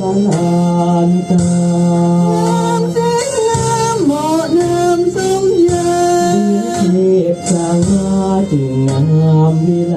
ละลานตาเสียงน้ำหมอน้ำสมยันเทพสาวาจึงงามวิไล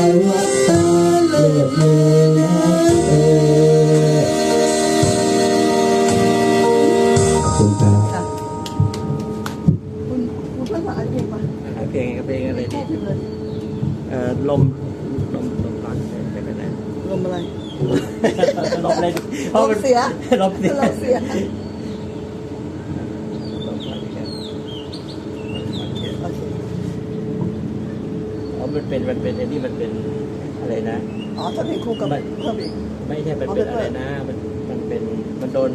เพลงเพลงอะไรพูดีดเลยเอ่อลมลมลมพัดไม่เป็นไรลมอะไรลมอะไรลมเสียลมเสียลมเสียลมพัดครับโอเคอ๋อมันเป็นมันเป็นไอ้นี่มันเป็นอะไรนะ อ๋อถ้าเพลงคู่กับไม่เพิ่มอีกไม่ใช่มันเป็นอะไรนะ มันมันเป็นมันโดน